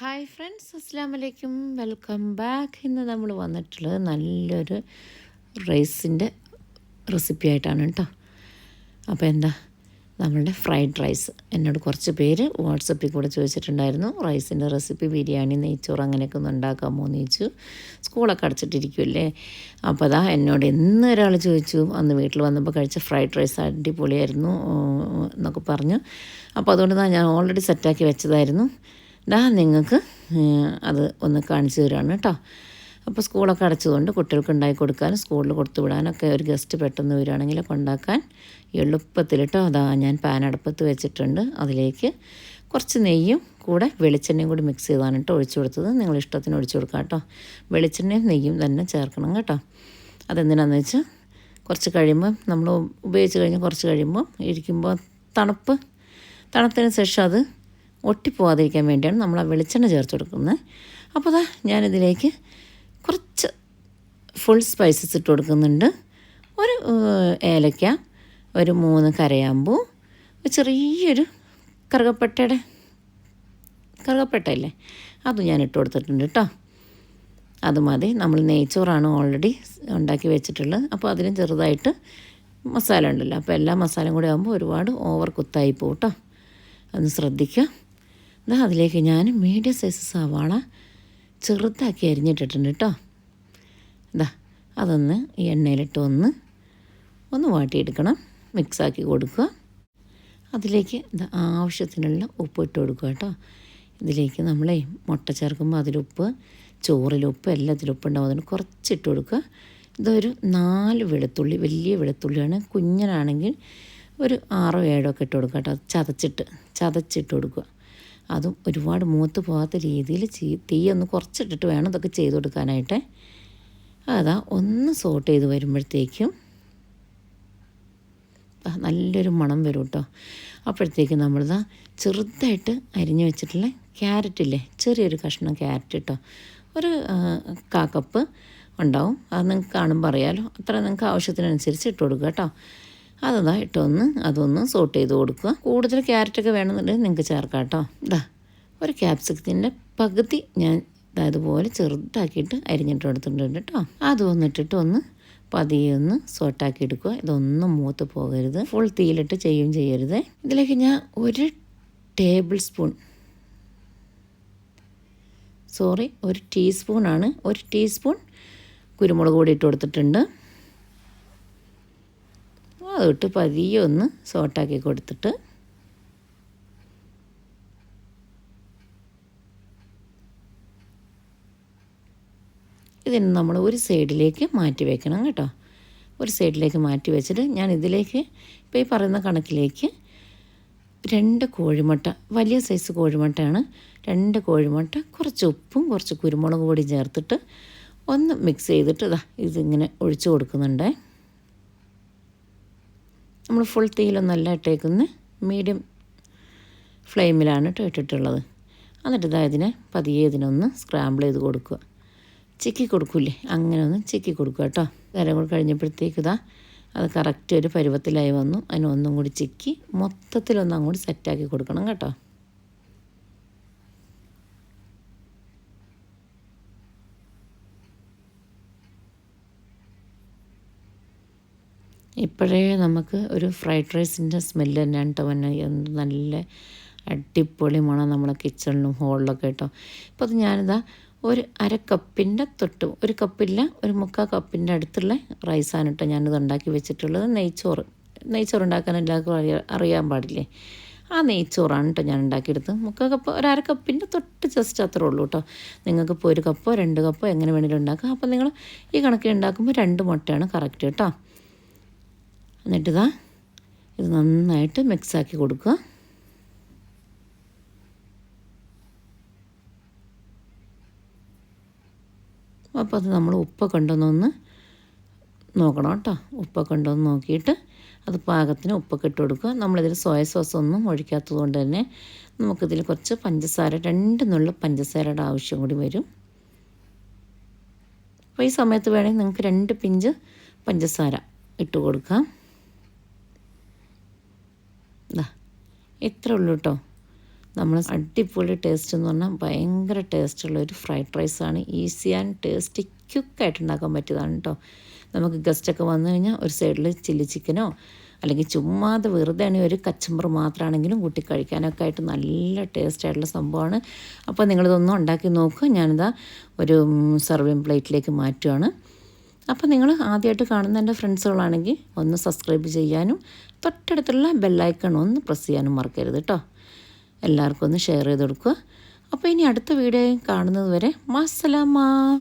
Hi friends അസ്സാം വലൈക്കും welcome back ഇന്ന് നമ്മൾ വന്നിട്ടുള്ളത് നല്ലൊരു റൈസിന്റെ റെസിപ്പി ആയിട്ടാണ് കേട്ടോ. അപ്പോൾ എന്താ? നമ്മളുടെ ഫ്രൈഡ് റൈസ് എന്നോട് കുറച്ച് പേര് വാട്സപ്പിൽ കൂടെ ചോദിച്ചിട്ടുണ്ടായിരുന്നു റൈസിന്റെ റെസിപ്പി ബിരിയാണി നെയ്ച്ചോറ് അങ്ങനെയൊക്കെ ഒന്ന് ഉണ്ടാക്കാമോ? എന്ന് ചോദിച്ചു. സ്കൂളൊക്കെ അടച്ചിട്ടിരിക്കുമല്ലേ അപ്പോൾ അതാ എന്നോട് എന്ന് ഒരാൾ ചോദിച്ചു. അന്ന് വീട്ടിൽ വന്നപ്പോൾ കഴിച്ച ഫ്രൈഡ് റൈസ് അടിപൊളിയായിരുന്നു എന്നൊക്കെ പറഞ്ഞു. അപ്പോൾ അതുകൊണ്ട് ഞാൻ ഓൾറെഡി സെറ്റാക്കി വെച്ചതായിരുന്നു. ദാ നിങ്ങൾക്ക് അത് ഒന്ന് കാണിച്ചു തരാണ് കേട്ടോ. അപ്പോൾ സ്കൂളൊക്കെ അടച്ചതുകൊണ്ട് കുട്ടികൾക്ക് ഉണ്ടാക്കി കൊടുക്കാനും സ്കൂളിൽ കൊടുത്തു വിടാനൊക്കെ ഒരു ഗസ്റ്റ് പെട്ടെന്ന് വരികയാണെങ്കിൽ കൊണ്ടാക്കാൻ എളുപ്പത്തിൽ കേട്ടോ. അതാ ഞാൻ പാൻ അടുപ്പത്ത് വെച്ചിട്ടുണ്ട്. അതിലേക്ക് കുറച്ച് നെയ്യും കൂടെ വെളിച്ചെണ്ണയും കൂടി മിക്സ് ചെയ്താണ് കേട്ടോ ഒഴിച്ചു കൊടുത്തത്. നിങ്ങൾ ഇഷ്ടത്തിന് ഒഴിച്ചു കൊടുക്കാം കേട്ടോ. വെളിച്ചെണ്ണയും നെയ്യും തന്നെ ചേർക്കണം കേട്ടോ. അതെന്തിനാണെന്ന് വെച്ചാൽ കുറച്ച് കഴിയുമ്പോൾ നമ്മൾ ഉപയോഗിച്ച് കഴിഞ്ഞ് കുറച്ച് കഴിയുമ്പോൾ ഇരിക്കുമ്പോൾ തണുപ്പ് തണുത്തതിന് ശേഷം അത് ഒട്ടിപ്പോവാതിരിക്കാൻ വേണ്ടിയാണ് നമ്മൾ ആ വെളിച്ചെണ്ണ ചേർത്ത് കൊടുക്കുന്നത്. അപ്പോൾ അതാ ഞാനിതിലേക്ക് കുറച്ച് ഫുൾ സ്പൈസസ് ഇട്ട് കൊടുക്കുന്നുണ്ട്. ഒരു ഏലക്ക ഒരു മൂന്ന് കരയാമ്പൂ ചെറിയൊരു കറുകപ്പട്ടയുടെ കറുകപ്പട്ടയില്ലേ? അതും ഞാൻ ഇട്ട് കൊടുത്തിട്ടുണ്ട് കേട്ടോ. അത് മതി. നമ്മൾ നെയ്ച്ചോറാണ് ഓൾറെഡി ഉണ്ടാക്കി വെച്ചിട്ടുള്ളത്. അപ്പോൾ അതിന് ചെറുതായിട്ട് മസാല ഉണ്ടല്ലോ. അപ്പോൾ എല്ലാ മസാലയും കൂടി ആകുമ്പോൾ ഒരുപാട് ഓവർ കുത്തായി പോകും കേട്ടോ. ഒന്ന് ശ്രദ്ധിക്കുക. ഇതാ അതിലേക്ക് ഞാൻ മീഡിയം സൈസ് സവാള ചെറുതാക്കി അരിഞ്ഞിട്ടിട്ടുണ്ട് കേട്ടോ ഇതാ അതൊന്ന് ഈ എണ്ണയിലിട്ട് ഒന്ന് ഒന്ന് വാട്ടിയെടുക്കണം. മിക്സാക്കി കൊടുക്കുക. അതിലേക്ക് ആവശ്യത്തിനുള്ള ഉപ്പ് ഇട്ട് കൊടുക്കുക കേട്ടോ ഇതിലേക്ക് നമ്മളെ മുട്ട ചേർക്കുമ്പോൾ അതിലുപ്പ് ചോറിലുപ്പ് എല്ലാത്തിലും ഉപ്പ് ഉണ്ടാവും. അതിന് കുറച്ചിട്ട് കൊടുക്കുക. ഇതൊരു നാല് വെളുത്തുള്ളി വലിയ വെളുത്തുള്ളിയാണ്. കുഞ്ഞനാണെങ്കിൽ ഒരു ആറോ ഏഴോ ഒക്കെ ഇട്ട് കൊടുക്കുക കേട്ടോ ചതച്ചിട്ട് ചതച്ചിട്ട് കൊടുക്കുക. അതും ഒരുപാട് മൂത്ത് പോകാത്ത രീതിയിൽ തീ ഒന്ന് കുറച്ചിട്ടിട്ട് വേണം ഇതൊക്കെ ചെയ്ത് കൊടുക്കാനായിട്ട്. അതാ ഒന്ന് സോട്ട് ചെയ്ത് വരുമ്പോഴത്തേക്കും നല്ലൊരു മണം വരും കേട്ടോ. അപ്പോഴത്തേക്കും നമ്മളിതാ ചെറുതായിട്ട് അരിഞ്ഞു വെച്ചിട്ടുള്ള ക്യാരറ്റ് ഇല്ലേ ചെറിയൊരു കഷ്ണം ക്യാരറ്റ് കേട്ടോ. ഒരു കാക്കപ്പ് ഉണ്ടാവും. അത് നിങ്ങൾക്ക് കാണുമ്പോൾ അറിയാലോ. അത്ര നിങ്ങൾക്ക് ആവശ്യത്തിനനുസരിച്ച് ഇട്ട് കൊടുക്കുക കേട്ടോ. അതാ ഇട്ടൊന്ന് അതൊന്ന് സോട്ട് ചെയ്ത് കൊടുക്കുക. കൂടുതൽ ക്യാരറ്റൊക്കെ വേണമെന്നുണ്ടെങ്കിൽ നിങ്ങൾക്ക് ചേർക്കാം കേട്ടോ. ഇതാ ഒരു ക്യാപ്സിക്കത്തിന്റെ പകുതി ഞാൻ അതുപോലെ ചെറുതാക്കിയിട്ട് അരിഞ്ഞിട്ട് എടുത്തിട്ടുണ്ട് കേട്ടോ. അത് ഇട്ടിട്ട് ഒന്ന് പതിയെ ഒന്ന് സോട്ടാക്കി എടുക്കുക. ഇതൊന്നും മൂത്ത് പോകരുത്. ഫുൾ തീയിലിട്ട് ചെയ്യും ചെയ്യരുത്. ഇതിലേക്ക് ഞാൻ ഒരു ടേബിൾ സ്പൂൺ സോറി ഒരു ടീസ്പൂണാണ് ഒരു ടീസ്പൂൺ കുരുമുളക് പൊടി ഇട്ട് കൊടുത്തിട്ടുണ്ട്. അതിട്ട് പതിയെ ഒന്ന് സോട്ടാക്കി കൊടുത്തിട്ട് ഇതിന് നമ്മൾ ഒരു സൈഡിലേക്ക് മാറ്റി വെക്കണം കേട്ടോ. ഒരു സൈഡിലേക്ക് മാറ്റി വെച്ചിട്ട് ഞാൻ ഇതിലേക്ക് ഇപ്പോൾ ഈ പറയുന്ന കണക്കിലേക്ക് രണ്ട് കോഴിമുട്ട വലിയ സൈസ് കോഴിമുട്ടയാണ്. രണ്ട് കോഴിമുട്ട കുറച്ച് ഉപ്പും കുറച്ച് കുരുമുളക് പൊടി ചേർത്തിട്ട് ഒന്ന് മിക്സ് ചെയ്തിട്ട് ഇതാ ഇതിങ്ങനെ ഒഴിച്ചു കൊടുക്കുന്നുണ്ട്. നമ്മൾ ഫുൾ തീയിലൊന്നല്ല ഇട്ടേക്കുന്ന. മീഡിയം ഫ്ലെയിമിലാണ് കേട്ടോ ഇട്ടിട്ടുള്ളത്. എന്നിട്ട് ഇതാ ഇതിനെ പതിയെ ഇതിനൊന്ന് സ്ക്രാമ്പിൾ ചെയ്ത് കൊടുക്കുക. ചിക്കി കൊടുക്കൂലേ അങ്ങനെ ഒന്ന് ചിക്കി കൊടുക്കുക കേട്ടോ നേരം കൂടി കഴിഞ്ഞപ്പോഴത്തേക്ക് ഇതാ അത് കറക്റ്റ് ഒരു പരുവത്തിലായി വന്നു. അതിനൊന്നും കൂടി ചിക്കി മൊത്തത്തിലൊന്നും അങ്ങോട്ട് സെറ്റാക്കി കൊടുക്കണം കേട്ടോ. ഇപ്പോഴേ നമുക്ക് ഒരു ഫ്രൈഡ് റൈസിന്റെ സ്മെല്ല് തന്നെയാണ് കേട്ടോ എന്ത് നല്ല അടിപൊളി മണം നമ്മളെ കിച്ചണിലും ഹോളിലൊക്കെ കേട്ടോ. ഇപ്പോൾ അത് ഞാനിതാ ഒരു അര കപ്പിന്റെ തൊട്ട് ഒരു കപ്പില്ല ഒരു മുക്കാൽ കപ്പിന്റെ അടുത്തുള്ള റൈസാണ് കേട്ടോ ഞാനിത് ഉണ്ടാക്കി വെച്ചിട്ടുള്ളത്. നെയ്ച്ചോറ്. നെയ്ച്ചോറ് ഉണ്ടാക്കാൻ എല്ലാവർക്കും അറിയാൻ അറിയാൻ പാടില്ലേ? ആ നെയ്ച്ചോറാണ് കേട്ടോ ഞാൻ ഉണ്ടാക്കിയെടുത്ത് മുക്കാൽ കപ്പ് ഒരു അര കപ്പിന്റെ തൊട്ട് ജസ്റ്റ് അത്രേ ഉള്ളൂ കേട്ടോ. നിങ്ങൾക്ക് ഇപ്പോൾ ഒരു കപ്പോ രണ്ട് കപ്പോ എങ്ങനെ വേണമെങ്കിലും ഉണ്ടാക്കാം. അപ്പോൾ നിങ്ങൾ ഈ കണക്കിൽ ഉണ്ടാക്കുമ്പോൾ രണ്ട് മുട്ടയാണ് കറക്റ്റ് കേട്ടോ. എന്നിട്ടിതാ ഇത് നന്നായിട്ട് മിക്സാക്കി കൊടുക്കുക. അപ്പോൾ അത് നമ്മൾ ഉപ്പൊക്കെ കണ്ടൊന്നൊന്ന് നോക്കണം കേട്ടോ. ഉപ്പൊക്കെ ഉണ്ടോയെന്ന് നോക്കിയിട്ട് അത് പാകത്തിന് ഉപ്പൊക്കെ ഇട്ട് കൊടുക്കുക. നമ്മളിതിൽ സോയ സോസ് ഒന്നും ഒഴിക്കാത്തത് കൊണ്ട് തന്നെ നമുക്കിതിൽ കുറച്ച് പഞ്ചസാര രണ്ട് നുള്ള പഞ്ചസാരയുടെ ആവശ്യം കൂടി വരും. അപ്പോൾ ഈ സമയത്ത് വേണമെങ്കിൽ നിങ്ങൾക്ക് രണ്ട് പിഞ്ച് പഞ്ചസാര ഇട്ട് കൊടുക്കാം. ഇതാ ഇത്ര ഉള്ളൂ കേട്ടോ നമ്മൾ അടിപൊളി ടേസ്റ്റ് എന്ന് പറഞ്ഞാൽ ഭയങ്കര ടേസ്റ്റുള്ള ഒരു ഫ്രൈഡ് റൈസാണ് ഈസി ആൻഡ് ടേസ്റ്റി ക്യുക്കായിട്ട് ഉണ്ടാക്കാൻ പറ്റിയതാണ് കേട്ടോ നമുക്ക് ഗസ്റ്റൊക്കെ വന്നു കഴിഞ്ഞാൽ ഒരു സൈഡിൽ ചില്ലി ചിക്കനോ അല്ലെങ്കിൽ ചുമ്മാതെ വെറുതെ ആണെങ്കിൽ ഒരു കച്ചമ്പർ മാത്രമാണെങ്കിലും കൂട്ടി കഴിക്കാനൊക്കെ ആയിട്ട് നല്ല ടേസ്റ്റ് ആയിട്ടുള്ള സംഭവമാണ് അപ്പോൾ നിങ്ങളിതൊന്നും ഉണ്ടാക്കി നോക്കുക. ഞാനിതാ ഒരു സർവിങ് പ്ലേറ്റിലേക്ക് മാറ്റുകയാണ് അപ്പോൾ നിങ്ങൾ ആദ്യമായിട്ട് കാണുന്ന എന്റെ ഫ്രണ്ട്സുകളാണെങ്കിൽ ഒന്ന് സബ്സ്ക്രൈബ് ചെയ്യാനും തൊട്ടടുത്തുള്ള ബെല്ലൈക്കൺ ഒന്ന് പ്രസ് ചെയ്യാനും മറക്കരുത് കേട്ടോ എല്ലാവർക്കും ഒന്ന് ഷെയർ ചെയ്ത് കൊടുക്കുക. അപ്പോൾ ഇനി അടുത്ത വീഡിയോ കാണുന്നത് വരെ മാസലാമാ.